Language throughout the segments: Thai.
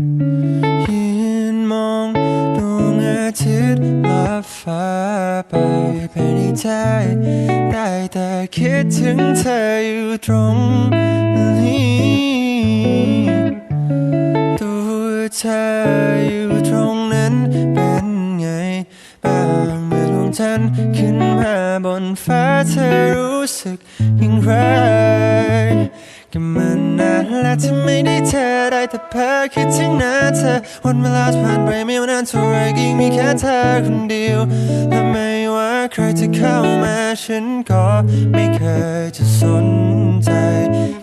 ยืนมองดวงอาทิตย์ลับฟ้าไปภายในใจได้แต่คิดถึงเธออยู่ตรงนี้ตัวเธออยู่ตรงนั้นเป็นไงบ้างเมื่อดวงจันทร์ขึ้นมาบนฟ้าเธอรู้สึกอย่างไร ก็มันนานและที่ไม่ได้เธอได้แต่เพ้อคิดถึงหน้าเธอวันเวลาผ่านไปไม่ว่านานเท่าไรก็ยังมีแค่เธอคนเดียวและไม่ว่าใครจะเข้ามาฉันก็ไม่เคยจะสนใจ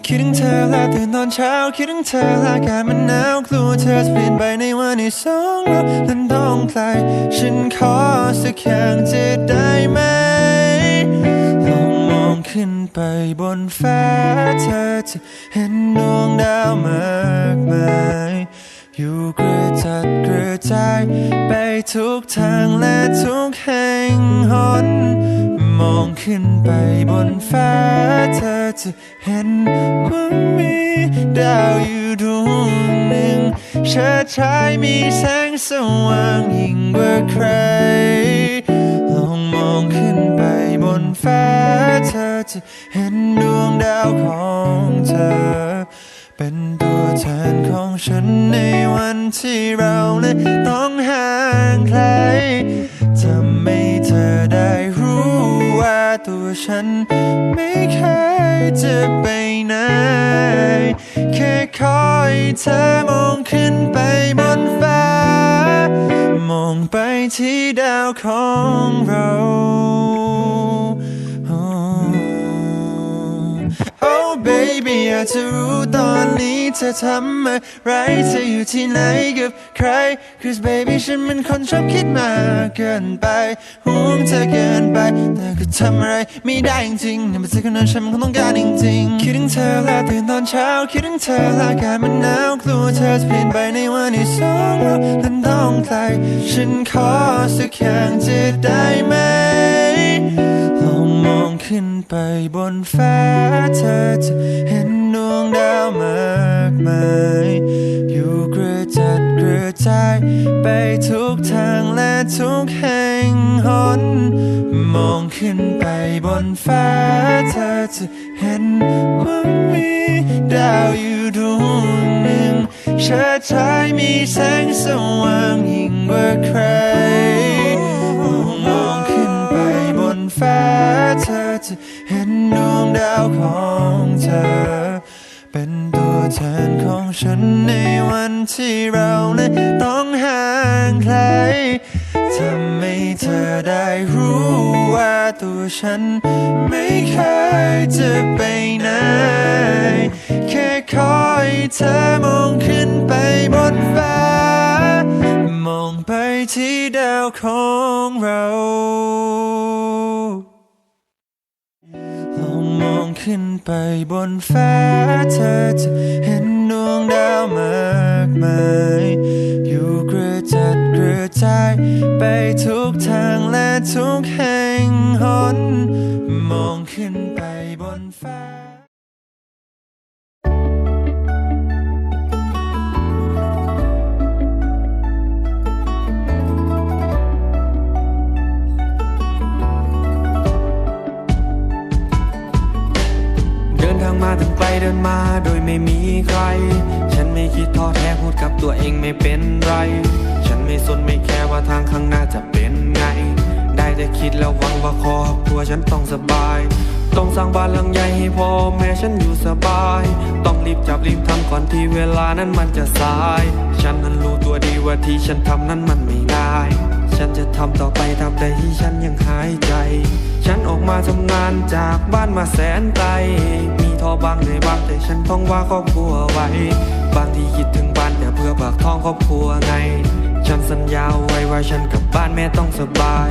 คิดถึงเธอและตื่นตอนเช้าคิดถึงเธอและอากาศมันหนาวกลัวเธอจะเปลี่ยนไปในวันที่สองเรานั้นต้องไกลฉันขอสักอย่างจะได้ไหม ขึ้นไปบนฟ้าเธอจะเห็นดวงดาวมากมาย อยู่กระจัดกระจายไปทุกทางและทุกแห่งหน มองขึ้นไปบนฟ้าเธอจะเห็นว่ามีดาวอยู่ดวงหนึ่งเชิดชายมีแสงสว่างยิ่งกว่าใคร ลองมองขึ้นไปบนฟ้าเธ จะเห็นดวงดาวของเธอ เป็นตัวแทนของฉันในวันที่เรานั้นต้องห่างไกลทำให้เธอได้รู้ว่าตัวฉันไม่เคยจะไปไหน แค่คอยเธอมองขึ้นไปบนฟ้า มองไปที่ดาวของเรา baby อยากจะรู้ตอนนี้เธอทำอะไรเธออยู่ที่ไหนกับใคร Cause baby ฉันเป็นคนชอบคิดมากเกินไปห่วงเธอเกินไป แต่ก็ทำอะไรไม่ได้จริงๆในเป็นเธอคนนั้นฉันคงต้องการจริงๆคิดถึงเธอและตื่นตอนเช้า คิดถึงเธอและอากาศมันหนาวกลัวเธอจะเปลี่ยนไปในวันที่สองเรานั้นต้องไกลฉันขอสักอย่างจะได้ไหม ขึ้นไปบนฟ้าเธอจะเห็นดวงดาวมากมาย อยู่กระจัดกระจายไปทุกทางและทุกแห่งหน มองขึ้นไปบนฟ้าเธอจะเห็นว่ามีดาวอยู่ดวงหนึ่งเชิดชายมีแสงสว่างยิ่งกว่าใคร จะเห็นดวงดาวของเธอ เป็นตัวแทนของฉันในวันที่เรานั้นต้องห่างไกลทำให้เธอได้รู้ว่าตัวฉันไม่เคยจะไปไหน แค่คอยเธอมองขึ้นไปบนฟ้า มองไปที่ดาวของเรา องมองขึ้นไปบนฟ้าเธอจะเห็นดวงดาวมากมาย อยู่กระจัดกระจายไปทุกทางและทุกแห่งหน มองขึ้นไปบนฟ้า วฉันต้องสบาย ต้องสร้างบ้านหลังใหญ่ให้พ่อแม่ฉันอยู่สบาย ต้องรีบจับรีบทำก่อนที่เวลานั้นมันจะสาย ฉันนั้นรู้ตัวดีว่าที่ฉันทำนั้นมันไม่ง่าย ฉันจะทำต่อไปตราบใดที่ฉันยังหายใจ ฉันออกมาทำงานจากบ้านมาแสนไกล มีท้อบางเหนื่อยบางแต่ฉันต้องว่าครอบครัวไว้ บางทีคิดถึงบ้านแต่เพื่อปากท้องครอบครัวไง ฉันสัญญาไว้ว่าฉันกลับบ้านแม่ต้องสบาย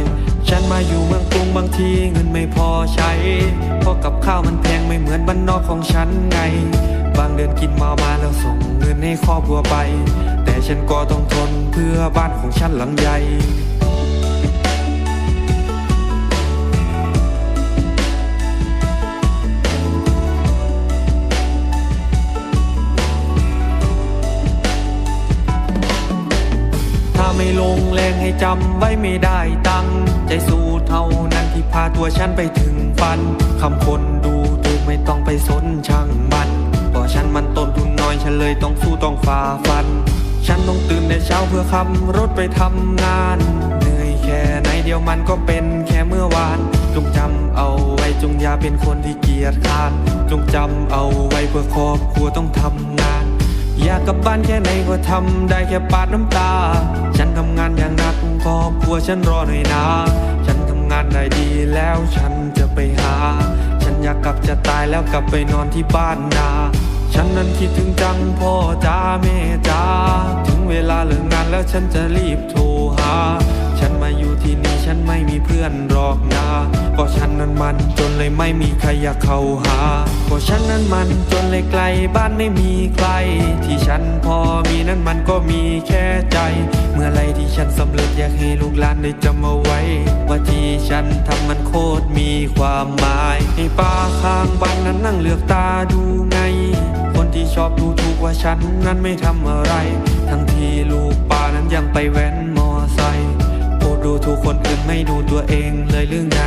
ฉันมาอยู่เมืองกรุงบางทีเงินไม่พอใช้ เพราะกับข้าวมันแพงไม่เหมือนบ้านนอกของฉันไง บางเดือนกินมามาแล้วส่งเงินให้ครอบครัวไป แต่ฉันก็ต้องทนเพื่อบ้านของฉันหลังใหญ่ วฉันไปถึงฝันคำคนดูถูกไม่ต้องไปสนช่างมันเพราะฉันมันต้นทุนน้อยฉันเลยต้องสู้ต้องฝ่าฟัน ฉันต้องตื่นในเช้าเพื่อขับรถไปทำงาน เหนื่อยแค่ไหนเดียวมันก็เป็นแค่เมื่อวาน จงจำเอาไว้จงอย่าเป็นคนที่เกียจคร้าน จงจำเอาไว้เพื่อครอบครัวต้องทำงาน อยากกลับบ้านแค่ไหนก็ทำได้แค่ปาดน้ำตา ฉันทำงานอย่างหนักครอบครัวฉันรอหน่อยนะฉันทำานได้ดีแล้วฉันจะไปหา ฉันอยากกลับจะตายแล้วกลับไปนอนที่บ้านนา ฉันนั้นคิดถึงจังพ่อจ้าแม่จ้า ถึงเวลาเลิกงานแล้วฉันจะรีบโทรหา ฉันมาอยู่ที่นี่ฉันไม่มีเพื่อนหรอกนะก็ฉันนั้นมันจนเลยไม่มีใครอยากเข้าหาก็ฉันนั้นมันจนเลยไกลบ้านไม่มีใคร ที่ฉันพอมีนั้นมันก็มีแค่ใจ เมื่อไรที่ฉันสำเร็จอยากให้ลูกหลานได้จำเอาไว้ ว่าที่ฉันทำมันโคตรมีความหมายให้ป้าข้างบ้านนั้นนั่งเหลือกตาดูไง คนที่ชอบดูถูกว่าฉันนั้นไม่ทำอะไร ทั้งที่ลูกป้านั้นยังไปแว้นมอไซค์ ถูกคนอื่นไม่ดูตัวเองเลยหรืองเด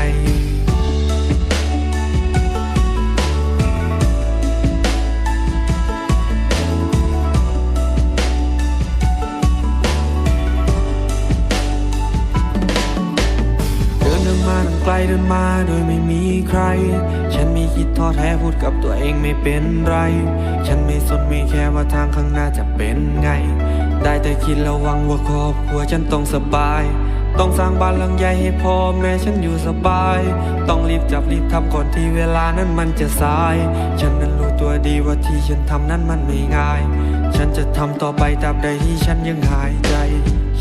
ินเดินมาตั้งไกลเดินมาโดยไม่มีใคร ฉันไม่คิดท้อแท้พูดกับตัวเองไม่เป็นไร ฉันไม่สนไม่แค่ว่าทางข้างหน้าจะเป็นไง ได้แต่คิดระวังว่าครอบครัวฉันต้องสบาย ต้องสร้างบ้านหลังใหญ่ให้พ่อแม่ฉันอยู่สบาย ต้องรีบจับรีบทำก่อนที่เวลานั้นมันจะสาย ฉันนั้นรู้ตัวดีว่าที่ฉันทำนั้นมันไม่ง่าย ฉันจะทำต่อไปตราบใดที่ฉันยังหายใจ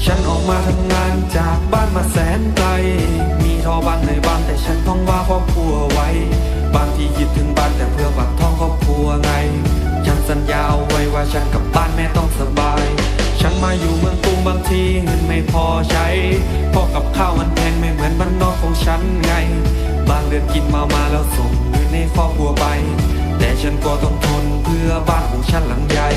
ฉันออกมาทำงานจากบ้านมาแสนไกล มีทอบ้านในบ้านแต่ฉันต้องว่าครอบครัวไว้ บางทีคิดถึงบ้านแต่เพื่อปากท้องครอบครัวไง ฉันสัญญาเอาไว้ว่าฉันกับบ้านแม่ต้องสบาย ฉันมาอยู่เมืองกรุงบางทีเงินไม่พอใช้พอกับข้าวมันแพงไม่เหมือนบ้านนอกของฉันไง บางเดือนกินมามาแล้วส่งเงินในครอบครัวไป แต่ฉันก็ต้องทนเพื่อบ้านของฉันหลังใหญ่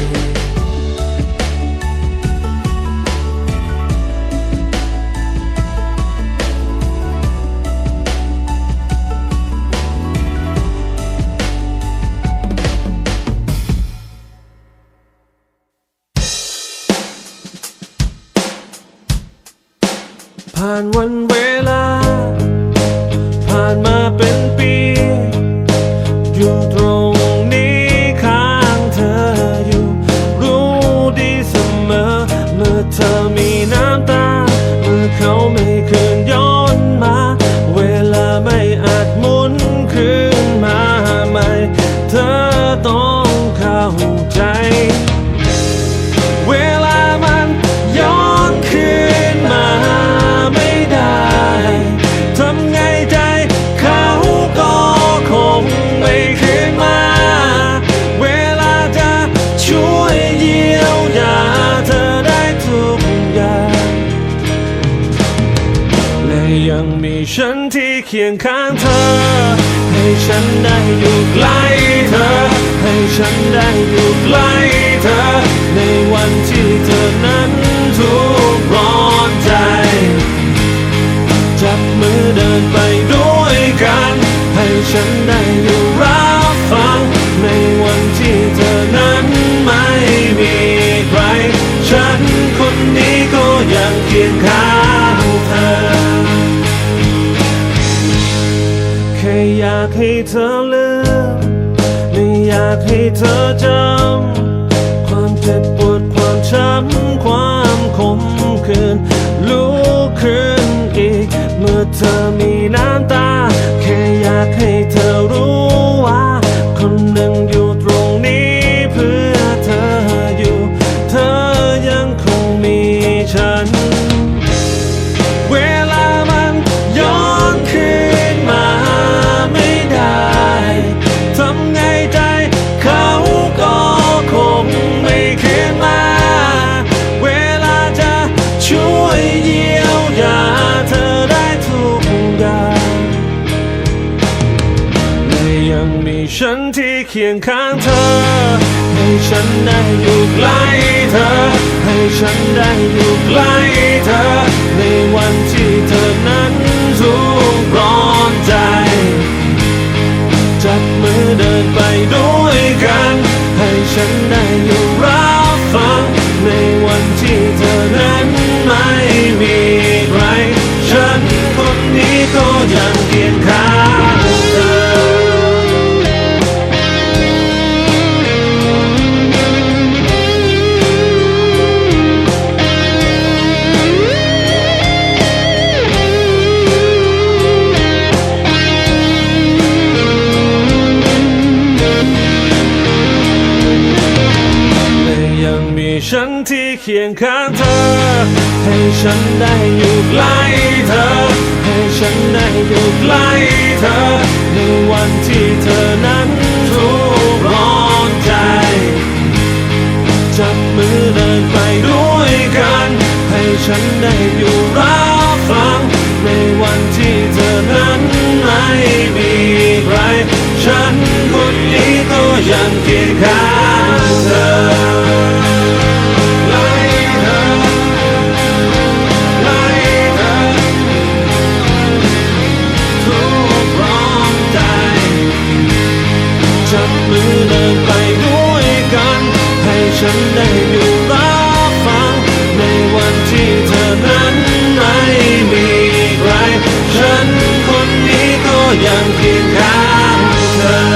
ที่เคียงข้างเธอ ให้ฉันได้อยู่ใกล้เธอ ให้ฉันได้อยู่ใกล้เธอ ในวันที่เธอนั้นทุกข์ร้อนใจ จับมือเดินไปด้วยกัน ให้ฉันได้อยู่รับฟัง ในวันที่เธอนั้นไม่มีใคร ฉันคนนี้ก็ยังเคียงข้าง อยากให้เธอลืมไม่อยากให้เธอจำ เคียงข้างเธอใให้ฉันได้อยู่ใกล้เธอ ให้ฉันได้อยู่ใกล้เธอ คียงข้างเธอ ให้ฉันได้อยู่ใกล้เธอ ให้ฉันได้อยู่ใกล้เธอ ในวันที่เธอนั้นทุกข์ร้อนใจ จับมือเดินไปด้วยกัน ให้ฉันได้อยู่รับฟัง ในวันที่เธอนั้นไม่มีใคร ฉันคนนี้ก็ยังเคียงข้าง I'm done.